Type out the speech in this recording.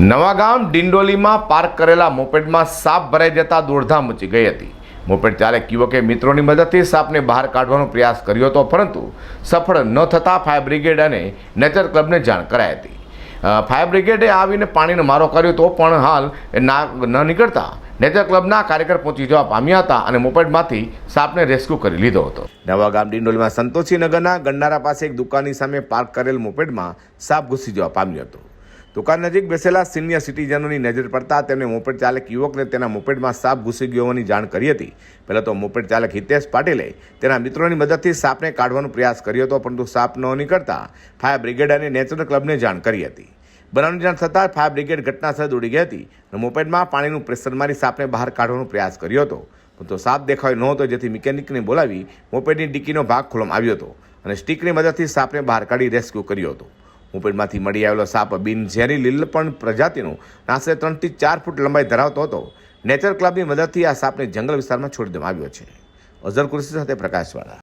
Navagam ડિંડોલીમાં park કરેલા મોપેડમાં સાપ ભરાઈ જતા દોડધામ મચી ગઈ હતી. મોપેડ ચાલક યુવકે મિત્રોની મદદથી સાપને બહાર કાઢવાનો પ્રયાસ કર્યો હતો, પરંતુ સફળ ન થતાં ફાયર બ્રિગેડ અને નેચર ક્લબને જાણ કરાઈ હતી. ફાયર બ્રિગેડે આવીને પાણીનો મારો કર્યો તો પણ હાલ ના, ન નીકળતા નેચર ક્લબના કાર્યકર પહોંચી જવા પામ્યા હતા અને મોપેડમાંથી સાપને રેસ્ક્યુ કરી લીધો હતો. નવાગામ ડિંડોલીમાં સંતોષી નગરના ગંડારા પાસે એક દુકાનની સામે પાર્ક કરેલ મોપેડમાં સાપ ઘૂસી જવા પામ્યો હતો. દુકાન નજીક બેસેલા સિનિયર સિટીઝનોની નજર પડતા તેમને મોપેડ ચાલક યુવકને તેના મોપેડમાં સાપ ઘૂસી ગયો હોવાની જાણ કરી હતી. પહેલાં તો મોપેડ ચાલક હિતેશ પાટીલે તેના મિત્રોની મદદથી સાપને કાઢવાનો પ્રયાસ કર્યો હતો, પરંતુ સાપ ન નીકળતા ફાયર બ્રિગેડ અને નેચરલ ક્લબને જાણ કરી હતી. બનાવની જાણ થતાં ફાયર બ્રિગેડ ઘટનાસ્થળે દોડી ગઈ હતી અને મોપેડમાં પાણીનું પ્રેશર મારી સાપને બહાર કાઢવાનો પ્રયાસ કર્યો હતો. પરંતુ સાપ દેખાયો નહોતો જેથી મિકેનિકને બોલાવી મોપેડની ડિક્કીનો ભાગ ખોલવામાં આવ્યો હતો અને સ્ટીકની મદદથી સાપને બહાર કાઢી રેસ્ક્યુ કર્યો હતો. મોપેડમાંથી મળી આવેલો સાપ બિનઝેરી લીલપણ પ્રજાતિનું આશરે ત્રણથી ચાર ફૂટ લંબાઈ ધરાવતો હતો. નેચર ક્લબની મદદથી આ સાપને જંગલ વિસ્તારમાં છોડી દેવામાં આવ્યો છે. અઝર કુરશી સાથે પ્રકાશવાળા.